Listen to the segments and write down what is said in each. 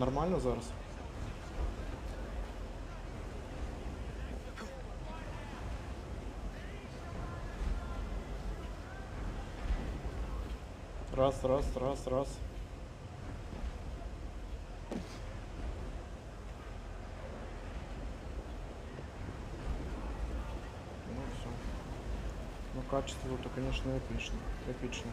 нормально зараз? Раз, раз, раз, раз. Ну все. Ну качество то, конечно, эпично. Эпично.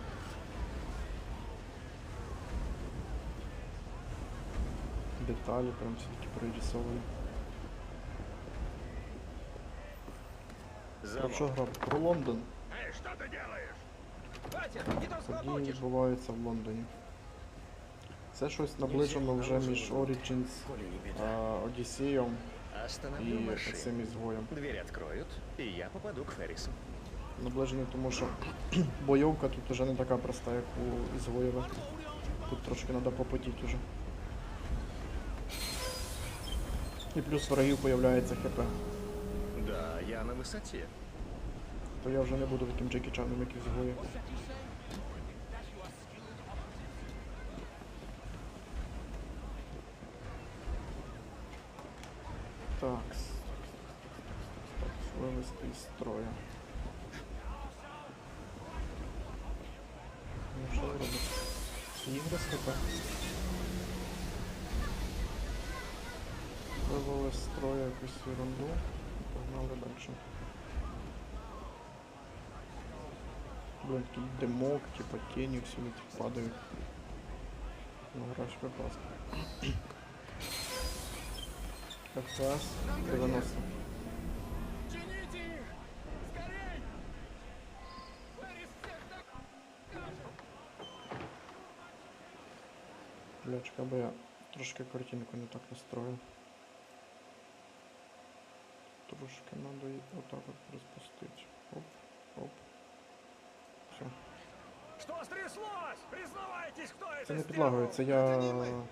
Детали прям все таки прорисованы. Про що гра? Про Лондон. Эй, что ты делаешь? Батя, не то Події схлопочешь. відбуваються в Лондоні. Це щось наближено вже між Origins, Коли не беда. а, Одіссеєм Остановлю і машину. цим ізгоєм. Дверь откроют, и я попаду к Феррису. Наближений, тому що бойовка тут уже не така проста, як у ізгоєва. Тут трошки треба попотіти уже. І плюс ворогів появляється ХП. Да, я на высоте. То я вже не буду таким Джекі Чаном, як ізгоє. Так. Так, вивести із строя. Ну що ви робите? Ігри з ХП? Вивели з строя якусь ерунду. Погнали далі. Блин, такий димок, типа тіні всюди типу, падають. Ну, графіка класна. FPS 90. Чините их! Скорей! Феррис всех так... Бля, чекай, бо я трошки картинку не так настроїв. Трошки надо її отак от розпустити. Оп, оп. Все. Что стряслось? Признавайтесь, кто это Це не сделал! підлагою, це я.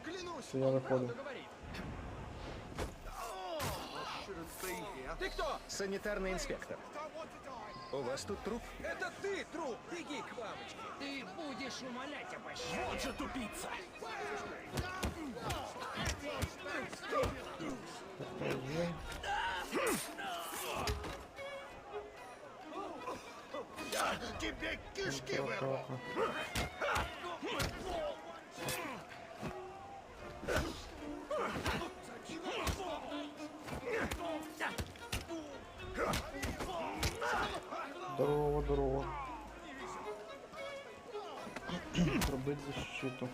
Клянусь, Це я он виходив. правду говорит. Ты кто? Санитарный инспектор. У вас тут труп? Это ты, труп! Беги к мамочке! Ты будешь умолять о пощаде. Вот же тупица! Тебе кишки Атака. Здорово, здорово. Пробить защиту.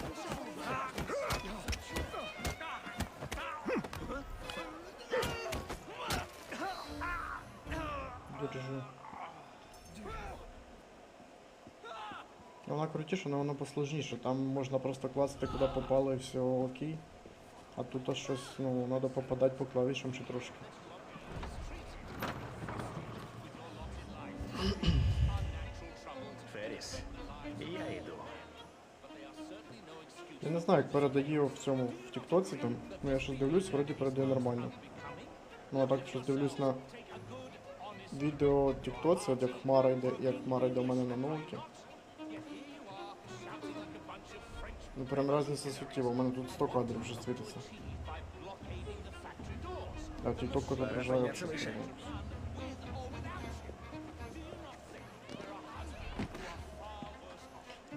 Вона крутіша, але вона посложніше. Там можна просто класти куди попало і все окей. А тут щось, ну, треба попадати по клавішам ще трошки. Я не знаю, як передає в цьому в Тіктоці там. Ну я щось дивлюсь, вроді передає нормально. Ну а так щось дивлюсь на відео Тіктоці, от як Хмара йде, як Хмара йде у мене на ноуті. Ну прям різниця суттєва, у мене тут 100 кадрів вже світиться. А тікток відображає Подняться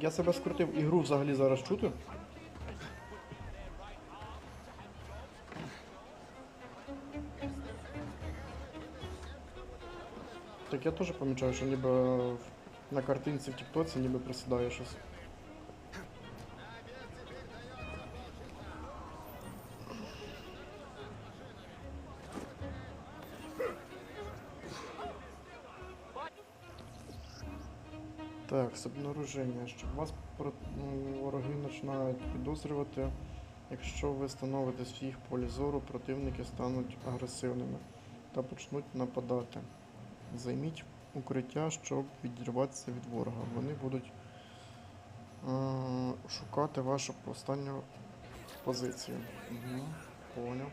Я себе скрутив ігру взагалі зараз чути. Так я теж помічаю, що ніби на картинці в Тіктоці ніби присідає щось. Так, з обнаруження, щоб вас вороги починають підозрювати. Якщо ви становитесь в їх полі зору, противники стануть агресивними та почнуть нападати. Займіть укриття, щоб відірватися від ворога. Вони будуть е- шукати вашу останню позицію. Угу, поняв.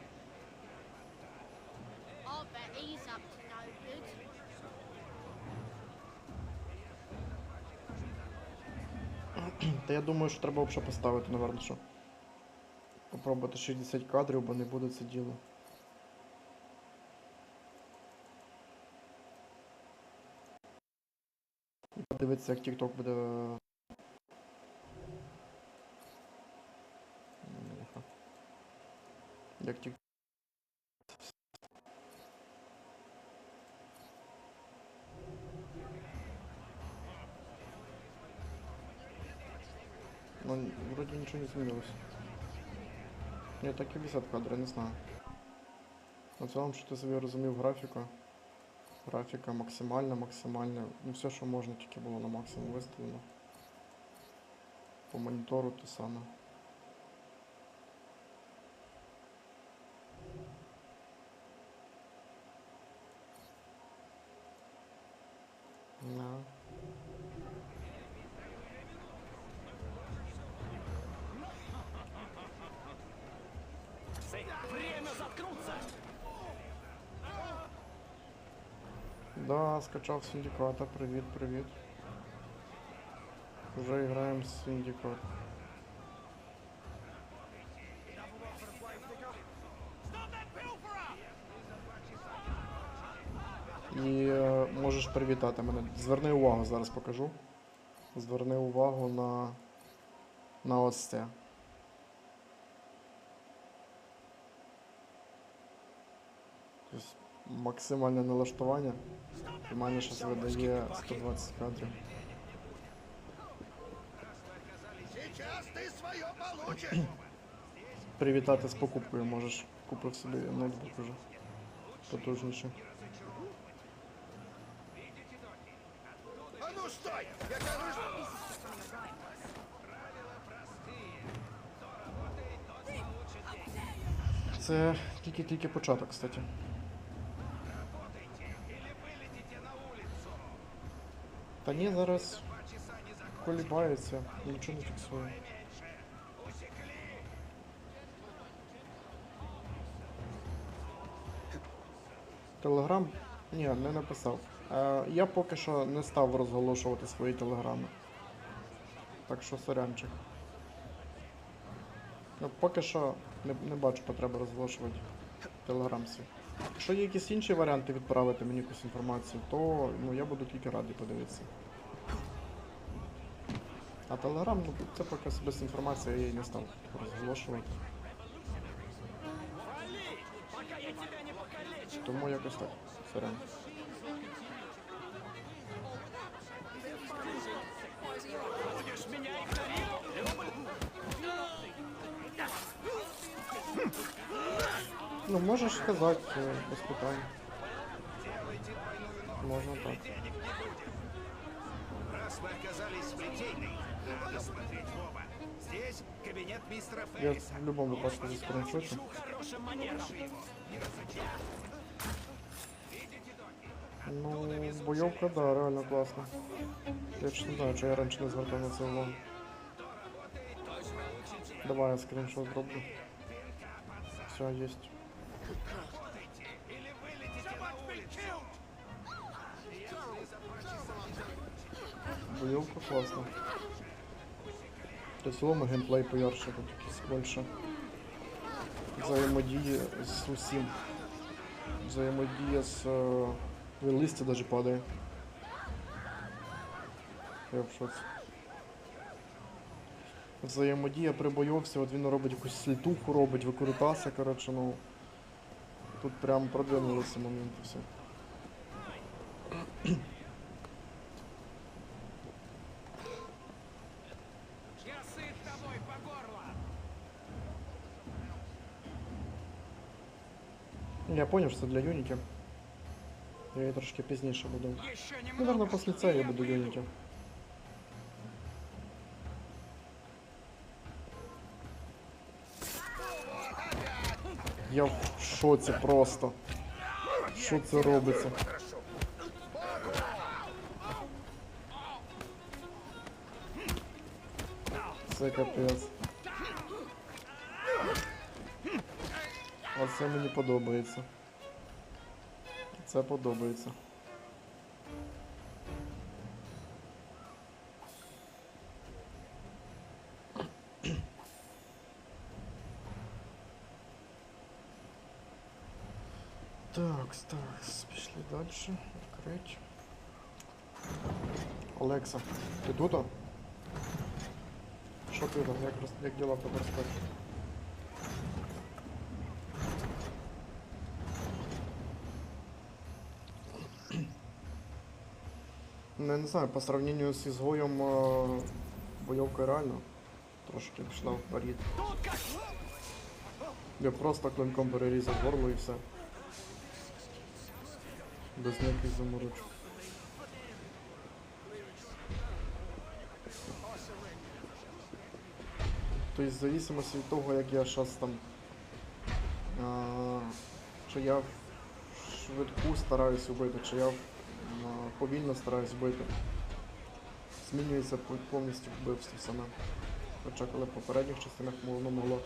Та я думаю, що треба взагалі поставити, напевно, що. Попробувати 60 кадрів, бо не буде це діло. Подивитися, як TikTok буде. Бляха. Як TikTok. Ну, вроде ничего не изменилось. Я так і 50 кадрів, не знаю. На цілому, що ти собі розумів графіку. Графіка максимальна, максимальна. Ну все, що можна, тільки було на максимум виставлено. По монітору те саме. Да, скачав синдиката. Привіт, привіт. Уже граємо з синдикат. І е, можеш привітати мене. Зверни увагу, зараз покажу. Зверни увагу на, на ось це. Максимальне налаштування. Мене видає 120 кадрів. Сейчас ты свое получишь! Привітати з покупкою можеш. Купив собі ноутбук уже. Потужніше. Це тільки-тільки початок, кстати. Та ні, зараз колібається, нічого не фіксує. Телеграм? Ні, не написав. Е, я поки що не став розголошувати свої телеграми. Так що сорянчик. Ну, поки що не, не бачу потреби розголошувати телеграм свій. Якщо є якісь інші варіанти відправити мені якусь інформацію, то ну, я буду тільки радий подивитися. А телеграм, ну це поки особиста інформація, я її не став розголошувати. Вали, пока я тебя не покалечу! Тому якось так. Сорян. Будешь меня игнорировать? Ну, можеш сказати е, без питань. Можна так. раз вы оказались в плетейной, в. Здесь кабинет мистера Я Ферриса. в будь-якому випадку заскриншочу. Хорошим манерам! Ну, бойовка, да, реально класно. Я ж не знаю, чи я раніше не звертав на це увагу. Давай я скріншот зроблю. Все, есть. Бойовка класна. В цілому геймплей поярше, тут якийсь більше. Взаємодії з усім. Взаємодія з... Е... Листя даже падає. Я в шоці. Взаємодія при бойовці, от він робить якусь слітуху, робить, викрутаса, коротше, ну. Тут прям продвинулися моменти все. Я поняв, що це для юнітів. Я її трошки пізніше буду. Еще Ну, немного. наверное, після це я буду юнітів. Я в шоці просто. Що це робиться? Це капець. Оце мені подобається. Це подобається. Так, так, пішли далі. Відкрить. Олекса, ти тут? Що ти там? Як, як діла в тебе Ну, я не знаю, по сравнению з ізгоєм е, бойовка реально трошки пішла вперед. Я просто клинком перерізав горло і все. Без ніяких заморочок. Тобто, в зависимості від того, як я зараз там. А, чи я швидку стараюсь убити, чи я повільно стараюсь бити. Змінюється повністю вбивство саме. Хоча коли в попередніх частинах воно могло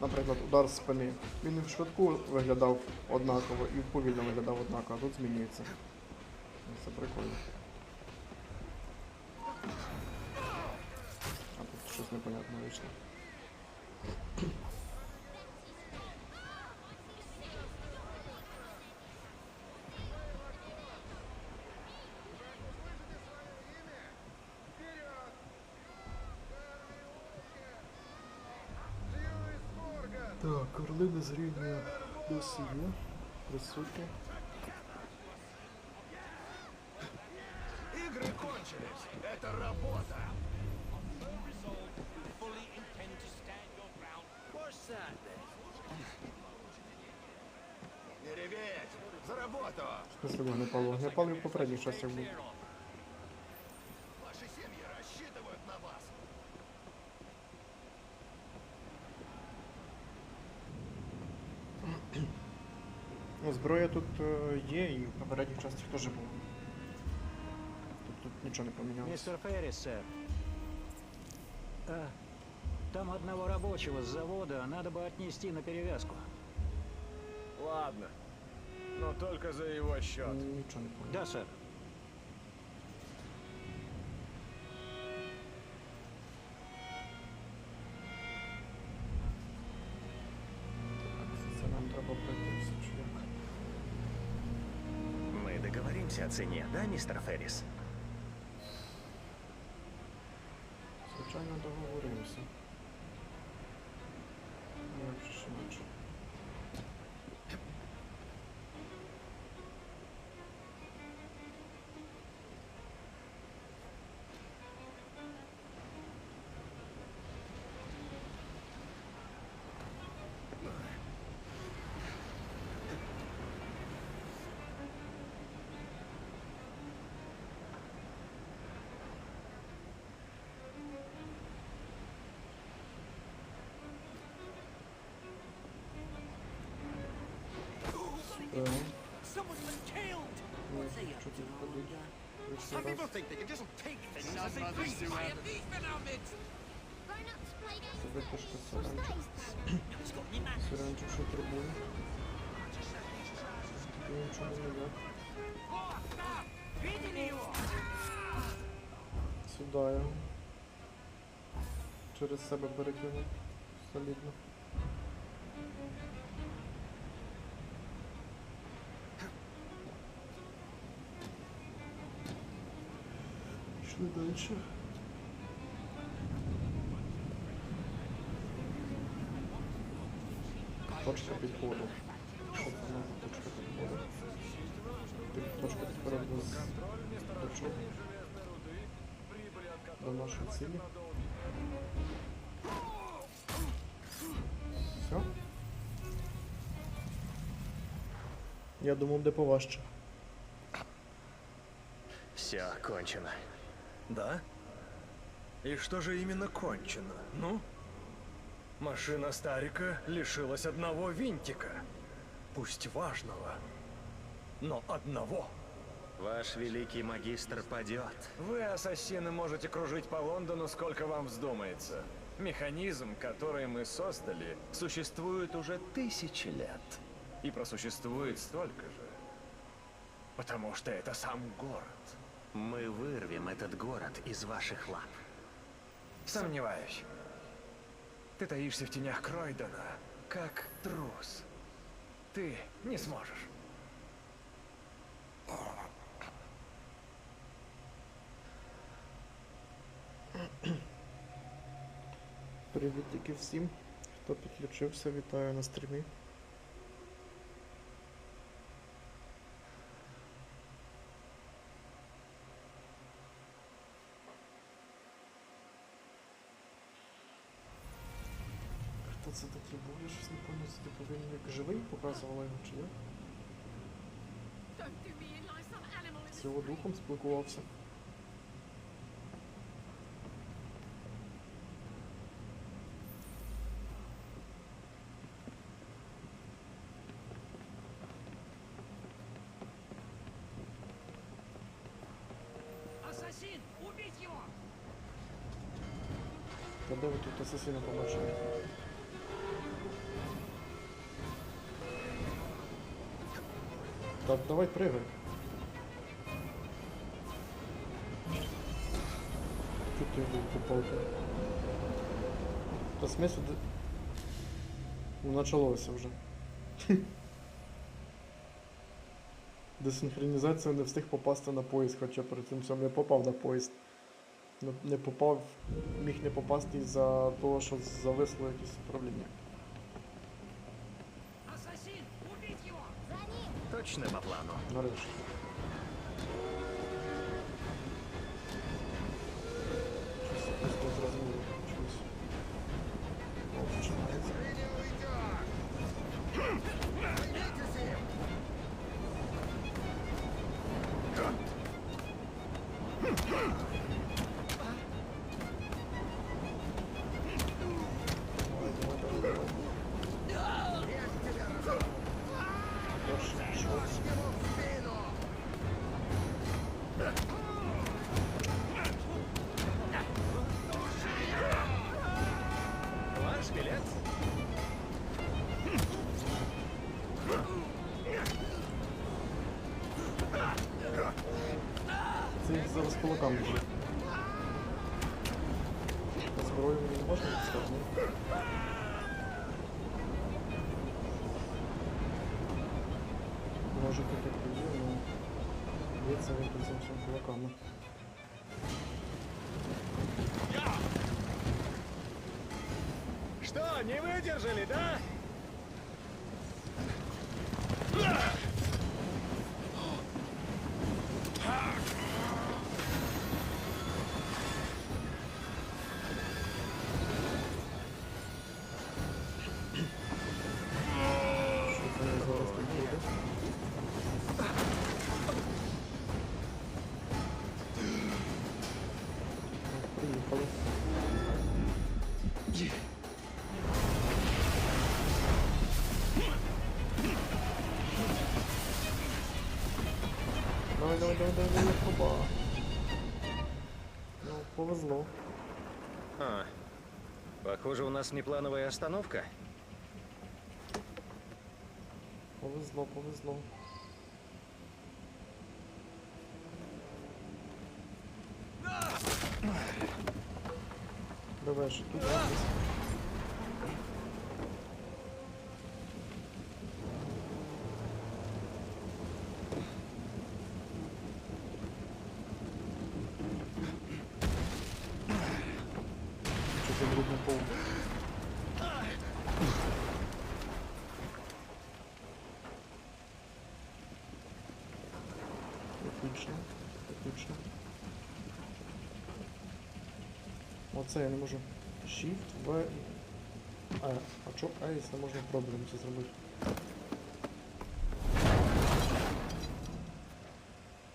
наприклад, удар з спини. Він і в швидку виглядав однаково і в повільно виглядав однаково, а тут змінюється. Це прикольно. А тут щось непонятне вийшло. Так, орлини з рівня досі є. Присутні. Игры кончились. Это работа. Не реветь. За работу. В смысле вогнепал? Вогнепал і в попередніх частях був. зброя тут е, є і в попередніх частях теж було. Тут, тут нічого не помінялося. Мистер Феррис, сэр. А, там одного рабочего с завода надо бы отнести на перевязку. Ладно. Но только за его счет. Нічого не помінялося. Да, сэр. Договоримся о цене, да, мистер Феррис? Звичайно, Ну, що тут ходить? Прийшли раз. think they can just take things Grown-ups play games Це випишка for сиранчик. space. Сиранчик що турбує. І нічого не як. Видели его? Сюди його. Через себе перекинув. Солідно. Далі. Точка підходу. Що це за точка підходу? Точка підходу до, чого? До нашої цілі. Все? Я думав, де поважче. Все кончено. Да? И что же именно кончено? Ну? Машина Старика лишилась одного винтика. Пусть важного, но одного. Ваш великий магистр падет. Вы, ассасины, можете кружить по Лондону сколько вам вздумается. Механизм, который мы создали, существует уже тысячи лет. И просуществует столько же. Потому что это сам город. Мы вырвем этот город из ваших лап. Сомневаюсь. Ты таишься в тенях Кройдена, как трус. Ты не сможешь. Привітики всім, хто підключився, вітаю на стрімі. Це такий був? Я щось не пам'ятаю, це типу він як живий показували його чи як? З його духом спілкувався. Ассасин! Убить его! Та де ви тут асасіна побачили? Так, давай. Чого ти його попав там? Та смисл. Ну, началося вже. Десинхронізація не встиг попасти на поїзд, хоча перед цим всьому я попав на поїзд. Не, не попав, міг не попасти із-за того, що зависло якесь управління. Ним! Точно по плану. Цим. Что, не выдержали, да? Давай, давай, давай, хоба. Ну, повезло. А, похоже, у нас неплановая остановка. Повезло, повезло. Давай ще тут якось. Що це брудно пол? Епічно, епічно. Оце я не можу. Shift, V, А. А чо А, якщо можна пробуємо це зробити?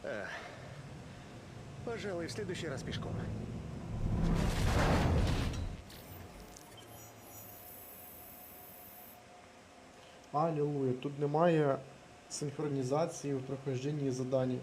Эх, пожалуй, в следующий раз пешком. Алілуя, тут немає синхронізації у прохожденні задані.